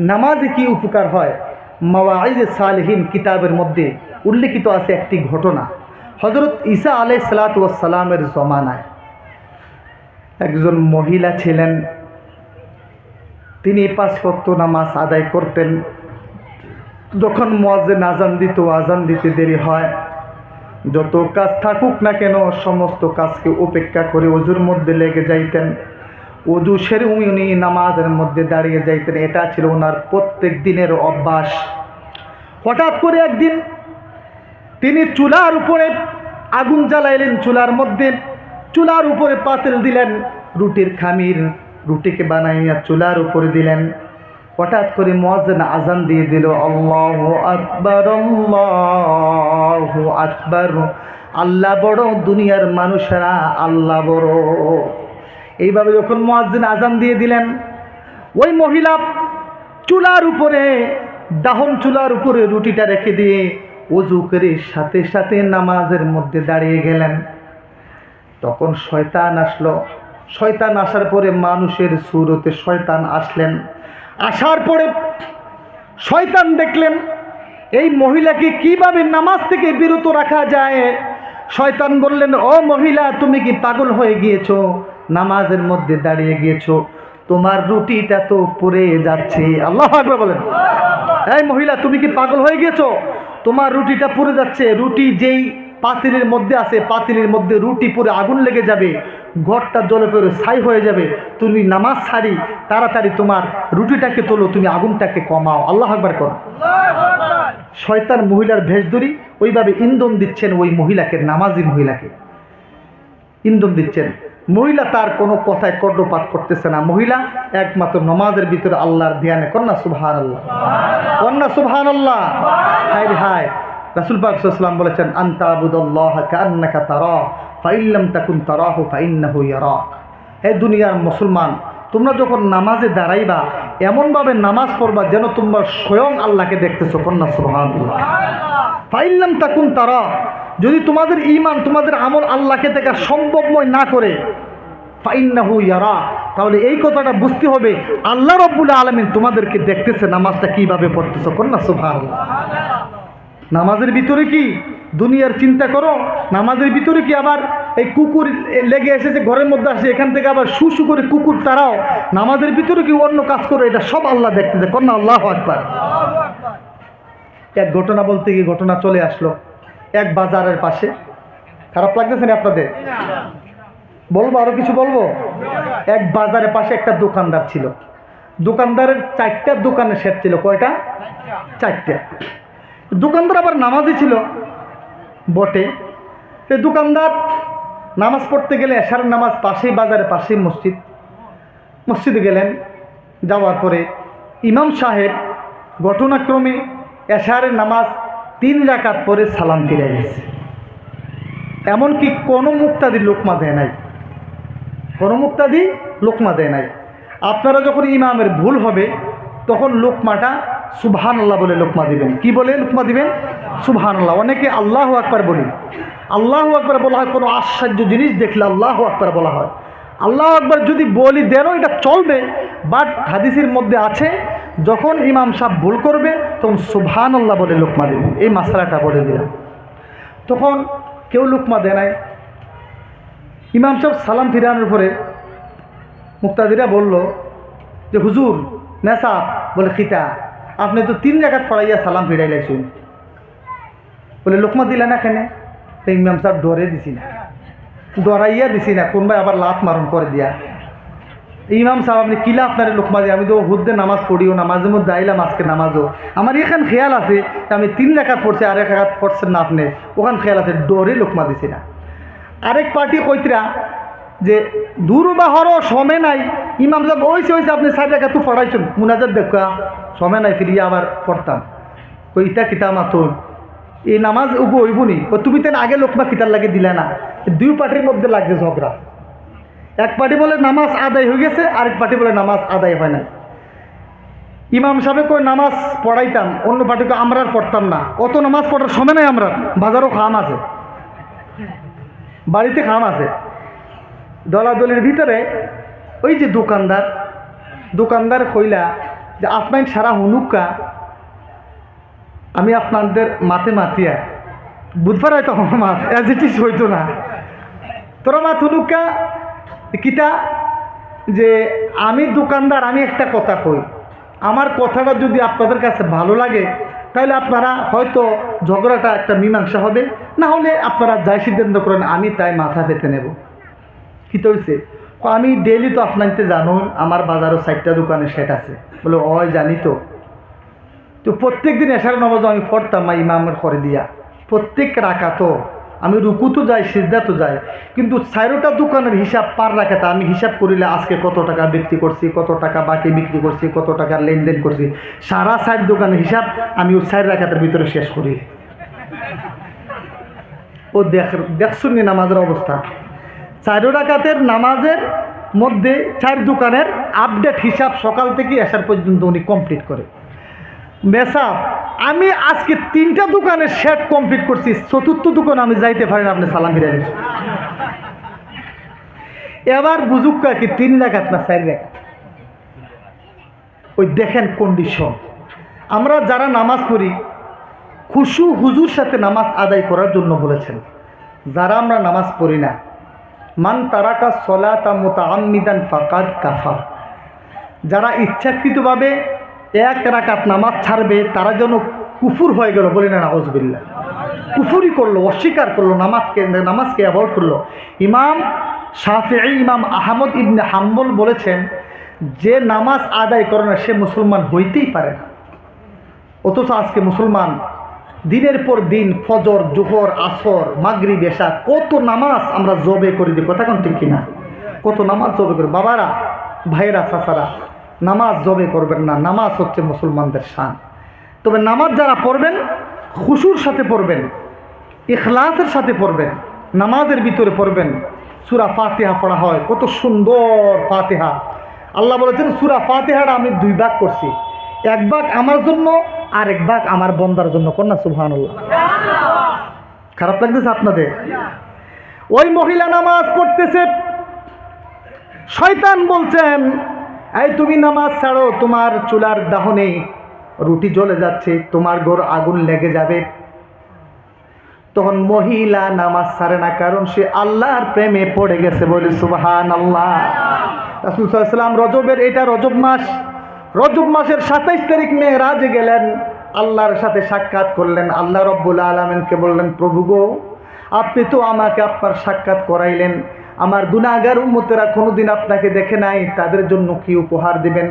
নামাজে কি উপকার হয়? মাওয়াইজ সালহীন কিতাবের মধ্যে উল্লেখিত আছে একটি ঘটনা। হজরত ঈসা আলাই সালাতামের জমানায় একজন মহিলা ছিলেন। তিনি পাঁচ ভক্ত নামাজ আদায় করতেন। যখন মজেন আজান দিত আজান দিতে দেরি হয়। যত কাজ থাকুক না কেন, সমস্ত কাজকে উপেক্ষা করে অজুর মধ্যে লেগে যাইতেন। অজু সেরে উনি নামাজের মধ্যে দাঁড়িয়ে যাইতেন। এটা ছিল ওনার প্রত্যেক দিনের অভ্যাস। হঠাৎ করে একদিন তিনি চুলার উপরে আগুন জ্বালাইলেন, চুলার মধ্যে, চুলার উপরে পাতিল দিলেন, রুটির খামির, রুটিকে বানাইয়া চুলার উপরে দিলেন। হঠাৎ করে মজান আজান দিয়ে দিল, আল্লাহ আকবর আল্লাহ আকবর। আল্লাহ বড়, দুনিয়ার মানুষেরা আল্লাহ বড়। এইভাবে যখন মহাজিন আজান দিয়ে দিলেন, ওই মহিলা চুলার উপরে, দাহন চুলার উপরে রুটিটা রেখে দিয়ে অজু করে সাথে সাথে নামাজের মধ্যে দাঁড়িয়ে গেলেন। তখন শয়তান আসলো। শয়তান আসার পরে মানুষের সুরতে শয়তান আসলেন। আসার পরে শয়তান দেখলেন, এই মহিলাকে কীভাবে নামাজ থেকে বিরত রাখা যায়? শয়তান বললেন, ও মহিলা, তুমি কি পাগল হয়ে গিয়েছো? নামাজের মধ্যে দাঁড়িয়ে গিয়েছো, তোমার রুটিটা তো পড়ে যাচ্ছে। আল্লাহ আকবার বলেন। এই মহিলা, তুমি কি পাগল হয়ে গিয়েছো? তোমার রুটিটা পুড়ে যাচ্ছে। রুটি যেই পাতিলের মধ্যে আছে, পাতিলের মধ্যে রুটি পুরে আগুন লেগে যাবে, ঘরটা জলে পড়ে ছাই হয়ে যাবে। তুমি নামাজ ছাড়ি, তাড়াতাড়ি তোমার রুটিটাকে তোলো, তুমি আগুনটাকে কমাও। আল্লাহ আকবার করো। শয়তান মহিলার ভেষ ধরি ওইভাবে ইন্ধন দিচ্ছেন ওই মহিলাকে, নামাজি মহিলাকে। ইন্ধন দিচ্ছেন। মহিলা তার কোনো কথায় কর্ণপাত করতেছে না। মহিলা একমাত্র নমাজের ভিতরে আল্লাহর ধ্যানে। কন্যা সুবহান আল্লাহ কন্যা সুবহান আল্লাহ হায় হায়। রাসুল পাকসাল্লাম বলেছেন, আন্তা আবুদুল্লাহ কান্নাকা তারা ফাইল্লাম হে দুনিয়ার মুসলমান, তোমরা যখন নামাজে দাঁড়াইবা, এমনভাবে নামাজ পড়বা যেন তোমরা স্বয়ং আল্লাহকে দেখতেছো, কন্যা সুবহান ফাইল্লাম তাকুন তারা যদি তোমাদের ইমান তোমাদের আমল আল্লাহকে দেখা সম্ভবময় না করে, ফাইন্নাহু ইয়ারা, তাহলে এই কথাটা বুঝতে হবে, আল্লাহ রব্বুল আলমিন তোমাদেরকে দেখতেছে নামাজটা কীভাবে পড়তেছো। কন্যা সুবহান নামাজের ভিতরে কি দুনিয়ার চিন্তা করো? নামাজের ভিতরে কি আবার এই কুকুর লেগে এসেছে, ঘরের মধ্যে আসে, এখান থেকে আবার শু করে কুকুর তারাও নামাজের ভিতরে কি অন্য কাজ করো? এটা সব আল্লাহ দেখতেছে। কন্যা আল্লাহ একবার এক ঘটনা বলতে গিয়ে ঘটনা চলে আসলো। এক বাজারের পাশে। খারাপ লাগতেছে না আপনাদের? বলব, আরও কিছু বলব? এক বাজারের পাশে একটা দোকানদার ছিল। দোকানদারের চারটা দোকানের সেট ছিল। কয়টা? চারটা। দোকানদার আবার নামাজই ছিল। বটে। সে দোকানদার নামাজ পড়তে গেলে এশারের নামাজ পাশেই বাজারের পাশেই মসজিদ। মসজিদে গেলেন। যাওয়ার পরে ইমাম সাহেব ঘটনাক্রমে এশারের নামাজ তিন রাকাত পরে সালাম ফিরে গেছে। এমনকি কোনো মুক্তাদি লোকমা দেয় নাই। কোনো মুক্তাদি লোকমা দেয় নাই। আপনারা যখন ইমামের ভুল হবে, তখন লোকমাটা সুবহান আল্লাহ বলে লোকমা দিবেন। কি বলে লোকমা দিবেন? সুবহান আল্লাহ অনেকে আল্লাহ আকবার বলি। আল্লাহ আকবার বলা হয়, কোনো আশ্চর্য জিনিস দেখলে আল্লাহ আকবার বলা হয়। আল্লাহ আকবার যদি বলি, দেনও এটা চলবে। বাট হাদিসের মধ্যে আছে যখন ইমাম সাহেব ভুল করবে, তখন সুবহান আল্লাহ বলে লোকমা দেবেন এই মশলাটা বলে দিলাম। তখন কেউ লোকমা দেয় নাই। ইমাম সাহেব সালাম ফিরানোর পরে মুক্তাদিরা বলল যে, হুজুর, নেশা বলে খিতা। আপনি তো তিন জায়গাত পড়াইয়া সালাম ফিরাই লাইছুন বলে, লোকমা দিলা না কেনে? ইমাম সাহেব ডরে দিছি না। ডরাইয়া দিছি না কোনবাই আবার লাত মারণ করে দিয়া। ইমাম সাহেব, আপনি কিলা আপনার লোকমা আমি তো হুদ্দে নামাজ পড়িও না মাঝে মধ্যে আইলাম আজকে নামাজও। আমার এখান খেয়াল আছে যে আমি তিন রেখাত পড়ছি, আর এক রেখাত পড়ছেন না আপনি। ওখান খেয়াল আছে, ডরে লোকমা দিছি না। আরেক পার্টি কইতরা যে, দূর বা হর সময় নাই। ইমাম সাহেব ওইসে ওইসে আপনি সাইড রেখা তো পড়াইছেন। মুনাজাত দেখা সময় নাই, ফিরিয়ে আবার পড়তাম। কই ইটা কিতা মাতুন? এই নামাজ উবো হইবনি ও তুমি তেন আগে লোকমা কিতার লাগে দিলে না। দুই পার্টির মধ্যে লাগছে ঝগড়া। এক পার্টি বলে নামাজ আদায় হয়ে গেছে, আরেক পার্টি বলে নামাজ আদায় হয় না ইমাম সাহেব কই নামাজ পড়াইতাম, অন্য পার্টিকে আমরা আর পড়তাম না। অত নামাজ পড়ার সময় নাই আমরা, বাজারও খাম আছে। বাড়িতে খাম আছে। দলাদলির ভিতরে ওই যে দোকানদার দোকানদার কইলা যে, আপনার সারা হুনুকা, আমি আপনাদের মাতে মাতিয়া। বুধবার হয়তো আমার মাত অ্যাজ ইট ইস হইতো না। তোরা মাত হুনুকা কিতা? যে আমি দোকানদার, আমি একটা কথা কই। আমার কথাটা যদি আপনাদের কাছে ভালো লাগে, তাহলে আপনারা হয়তো ঝগড়াটা একটা মীমাংসা হবে। না হলে আপনারা যাই সিদ্ধান্ত করেন, আমি তাই মাথা পেতে নেব। কী তো হয়েছে আমি ডেলি তো আপনাকে জানুন, আমার বাজারও চারটা দোকানে সেট আছে। বলে, অয়, জানি তো। তো প্রত্যেক দিন এসার নমাজ আমি পড়তাম ইমামের করে দিয়া। প্রত্যেক রাখা তো আমি রুকু তো যাই, সিজদা তো যাই, কিন্তু চারোটা দোকানের হিসাব পার রাখে তা আমি হিসাব করিলে আজকে কত টাকা বিক্রি করছি, কত টাকা বাকি বিক্রি করছি, কত টাকা লেনদেন করছি, সারা সাইড দোকানের হিসাব আমি ওই চার রাখাতের ভিতরে শেষ করি। ও দেখ, দেখছুন নি নামাজের অবস্থা। চারো রাকাতের নামাজের মধ্যে চার দোকানের আপডেট হিসাব সকাল থেকে আসার পর্যন্ত উনি কমপ্লিট করে। মেসাব আমি আজকে তিনটা দোকানের শেড কমপ্লিট করছি, চতুর্থ দোকান আমি যাইতে পারি না, আপনি সালাম ফিরে এবার বুঝুক কি তিন রাখাত না চার রাখাত ওই দেখেন কন্ডিশন আমরা যারা নামাজ পড়ি, খুশু হুজুর সাথে নামাজ আদায় করার জন্য বলেছেন, যারা আমরা নামাজ পড়ি না, মান তারাকা সলাতা মোতা আমিদান ফাকাদ কাফা যারা ইচ্ছাকৃতভাবে এক রাকাত নামাজ ছাড়বে, তারা যেন কুফুর হয়ে গেল বলি না নাউজবিল্লা কুফুরি করল, অস্বীকার করল, নামাজকে নামাজকে অ্যাভয়েড করল। ইমাম শাফি ইমাম আহমদ ইবনে হাম্বল বলেছেন, যে নামাজ আদায় করে না, সে মুসলমান হইতেই পারে না। অথচ আজকে মুসলমান, দিনের পর দিন ফজর, জোহর, আসর মাগরি বেশা কত নামাজ আমরা জবে করে দিই, কথা কোন কিনা? কত নামাজ জবে করি বাবারা, ভাইয়েরা, চাচারা নামাজ জবে করবেন না, নামাজ হচ্ছে মুসলমানদের শান। তবে নামাজ যারা পড়বেন, খুশুর সাথে পড়বেন, ইখলাসের সাথে পড়বেন, নামাজের ভিতরে পড়বেন। সুরা ফাতেহা পড়া হয়, কত সুন্দর ফাতেহা। আল্লাহ বলেছেন, সুরা ফাতিহাটা আমি দুই ভাগ করছি। এক ভাগ আমার জন্য আর এক ভাগ আমার বন্দার জন্য। কন্যা সুবহান খারাপ লাগতেছে আপনাদের? ওই মহিলা নামাজ পড়তেছে, শয়তান বলছেন এই তুমি নামাজ ছাড়ো, তোমার চুলার দাহনে রুটি জ্বলে যাচ্ছে, তোমার গোর আগুন লেগে যাবে। তখন মহিলা নামাজ ছাড়ে না, কারণ সে আল্লাহর প্রেমে পড়ে গেছে বলে সুবাহান আল্লাহ রাসুল সাল্লাম রজবের, এটা রজব মাস। রজব মাসের সাতাইশ তারিখ মেয়েরাজে গেলেন, আল্লাহর সাথে সাক্ষাৎ করলেন। আল্লাহ রব্বুল আলমিনকে বললেন, প্রভু গো, আপনি তো আমাকে আপনার সাক্ষাৎ করাইলেন। আমার গুণাগার উম্মতেরা কোনোদিন আপনাকে দেখে নাই, তাদের জন্য কি উপহার দিবেন?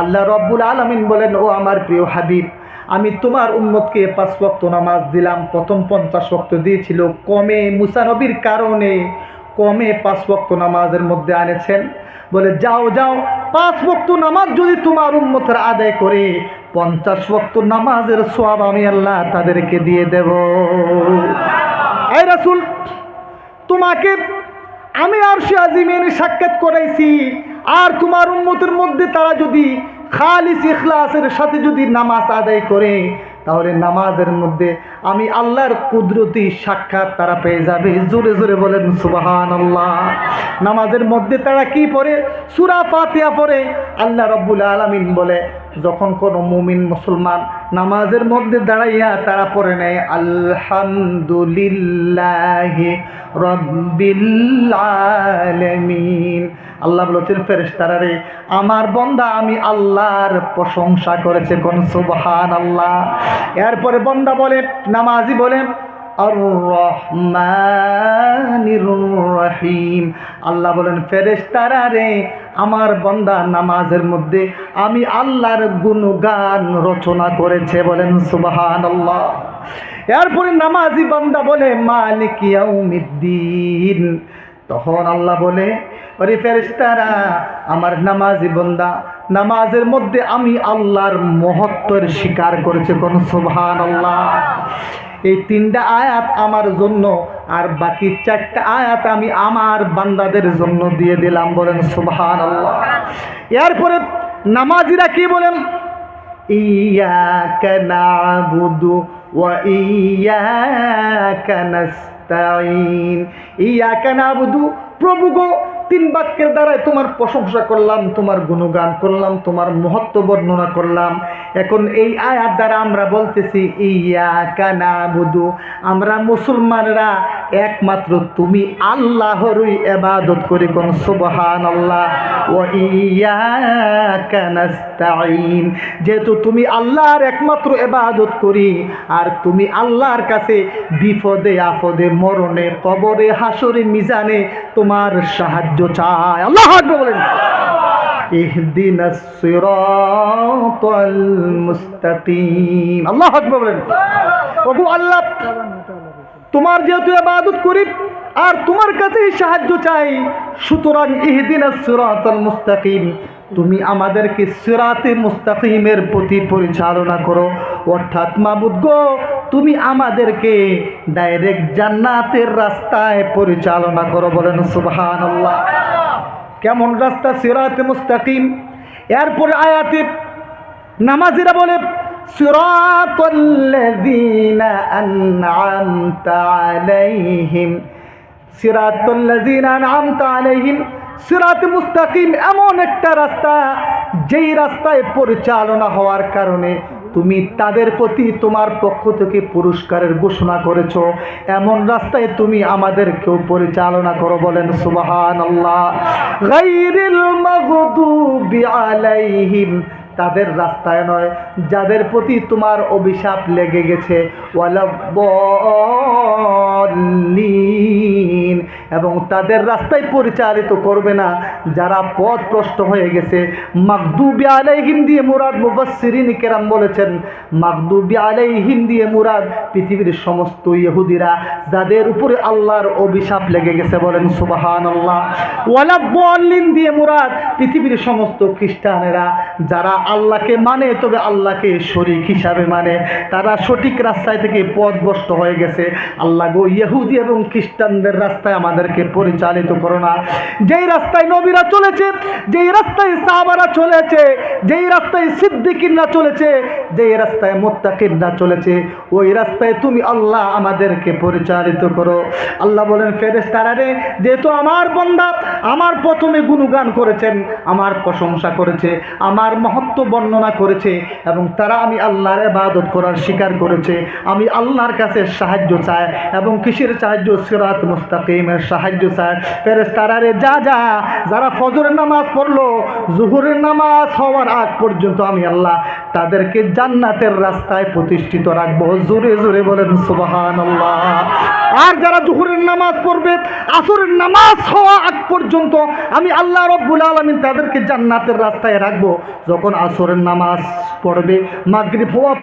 আল্লাহ রব্বুল আলমিন বলেন, ও আমার প্রিয় হাবিব, আমি তোমার উম্মতকে পাঁচ ওয়াক্ত নামাজ দিলাম। প্রথম পঞ্চাশ ওয়াক্ত দিয়েছিল, কমে মুসানবির কারণে কমে পাঁচ ওয়াক্ত নামাজের মধ্যে আনেছেন। বলে, যাও যাও, পাঁচ ওয়াক্ত নামাজ যদি তোমার উম্মতের আদায় করে, পঞ্চাশ ওয়াক্ত নামাজের সব আমি আল্লাহ তাদেরকে দিয়ে দেব। এই রাসুল, তোমাকে আমি আর সে আজিমের সাক্ষাৎ করাইছি। আর তোমার উন্মতের মধ্যে তারা যদি খালিস ইখলাসের সাথে যদি নামাজ আদায় করে, তাহলে নামাজের মধ্যে আমি আল্লাহর কুদরতি সাক্ষাৎ তারা পেয়ে যাবে। জোরে জোরে বলেন সুবাহান আল্লাহ নামাজের মধ্যে তারা কি পড়ে? সুরা পাতিয়া পড়ে। আল্লাহ রব্বুল আলমিন বলে যখন কোনো মুমিন মুসলমান নামাজের মধ্যে দাঁড়াইয়া তারা পড়ে নেয়, আলহামদুলিল্লাহ রব্বিল আলামিন। আল্লাহ বলেছেন, ফেরেশতারা রে, আমার বন্দা আমি আল্লাহর প্রশংসা করেছে কোন সুবহান আল্লাহ এরপরে বন্দা বলে, নামাজি বলে আর রহিম। আল্লাহ বলেন, ফেরেশতারা রে আমার বন্দা নামাজের মধ্যে আমি আল্লাহর গুণগান রচনা করেছে বলেন সুবহান আল্লাহ এরপরে নামাজি বান্দা বলে, মালিক ইয়াউমিদ্দিন। তখন আল্লাহ বলে, ওরে ফেরেশতারা, আমার নামাজি বন্দা, নামাজের মধ্যে আমি আল্লাহর মহত্বের স্বীকার করেছে। কোন সুবহান আল্লাহ এই তিনটা আয়াত আমার জন্য আর বাকি চারটা আয়াত আমি আমার বান্দাদের জন্য দিয়ে দিলাম বলেন সুবহান আল্লাহ এরপরে নামাজিরা কি বলেন إياك نعبد وإياك نستعين إياك نعبد প্রভু গো তিন বাক্যের দ্বারাই তোমার প্রশংসা করলাম, তোমার গুণগান করলাম, তোমার মহত্ব বর্ণনা করলাম। এখন এই আয়াত দ্বারা আমরা বলতেছি ইয়া কানা বুধু আমরা মুসলমানরা একমাত্র তুমি আল্লাহরই এবাদত করি কোন সুবহান আল্লাহ ও ইয়া কানাস্তাইন যেহেতু তুমি আল্লাহর একমাত্র এবাদত করি, আর তুমি আল্লাহর কাছে বিপদে আপদে, মরণে, কবরে হাসরে মিজানে তোমার সাহায্য চাই। আল্লাহ আকবার বলেন। ইহদিনা সিরাতাল মুস্তাকিম। আল্লাহ আকবার বলেন। ওগো আল্লাহ তোমার যেহেতু ইবাদত করি আর তোমার কাছেই সাহায্য চাই সুতরাং ইহদিন সুরাত মুস্তাকিম। তুমি আমাদেরকে সিরাতে মুস্তাকিমের প্রতি পরিচালনা করো। অর্থাৎ, মাবুদ গো, তুমি আমাদেরকে ডাইরেক্ট জান্নাতের রাস্তায় পরিচালনা করো বলেন সুবহানাল্লাহ। কেমন রাস্তা সিরাতে মুস্তাকিম? এরপরে আয়াতে নামাজিরা বলে সিরাতাল্লাযীনা আন'আমতা আলাইহিম। সিরাতে মুস্তাকিম এমন একটা রাস্তা, যেই রাস্তায় পরিচালনা হওয়ার কারণে তুমি তাদের প্রতি তোমার পক্ষ থেকে পুরস্কারের ঘোষণা করেছ। এমন রাস্তায় তুমি আমাদেরকেও পরিচালনা করো বলেন সুবাহান আল্লাহ আলাইহিম তাদের রাস্তায় নয়, যাদের প্রতি তোমার অভিশাপ লেগে গেছে। এবং তাদের রাস্তায় পরিচালিত করবে না, যারা পথ প্রষ্ট হয়ে গেছে। মাকদুবি আলাইহিম দিয়ে মুরাদ মুবাসসিরিন কেরাম বলেছেন মাকদুবি আলাইহিম দিয়ে মুরাদ পৃথিবীর সমস্ত ইহুদিরা, যাদের উপরে আল্লাহর অভিশাপ লেগে গেছে বলেন সুবাহান আল্লাহ ওয়ালাবলিন দিয়ে মুরাদ পৃথিবীর সমস্ত খ্রিস্টানেরা, যারা আল্লাহকে মানে তবে আল্লাহকে শরিক হিসাবে মানে। তারা সঠিক রাস্তায় থেকে পথভ্রষ্ট হয়ে গেছে। আল্লাহ গো, ইহুদি এবং খ্রিস্টানদের রাস্তায় আমাদেরকে পরিচালিত করো না। যেই রাস্তায় নবীরা চলেছে, যেই রাস্তায় সাহাবারা চলেছে, যেই রাস্তায় সিদ্দিকিনরা চলেছে, যেই রাস্তায় মোত্তাকিনরা চলেছে, ওই রাস্তায় তুমি আল্লাহ আমাদেরকে পরিচালিত করো। আল্লাহ বলেন ফেরেস রে, যেহেতু আমার বন্দা, আমার প্রথমে গুণগান করেছেন, আমার প্রশংসা করেছে, আমার মহত্ব বর্ণনা করেছে এবং তারা আমি আল্লাহর এবাদত করার স্বীকার করেছে। আমি আল্লাহর কাছে সাহায্য চাই এবং কিসের সাহায্য? সিরাত মুস্তাকিমের সাহায্য চাই। ফেরেস রে যা যা, যারা ফজরের নামাজ পড়ল, জুহুরের নামাজ হওয়ার আগ পর্যন্ত আমি আল্লাহ তাদেরকে জান্নাতের রাস্তায় প্রতিষ্ঠিত রাখব। জোরে জোরে বলেন সুবাহান আর যারা জুহুরের নামাজ পড়বে, আসরের নামাজ হওয়া আগ পর্যন্ত আমি আল্লাহ রব্বুল আলমিন তাদেরকে জান্নাতের রাস্তায় রাখব। যখন আসরের নামাজ পড়বে মাগরিব হওয়া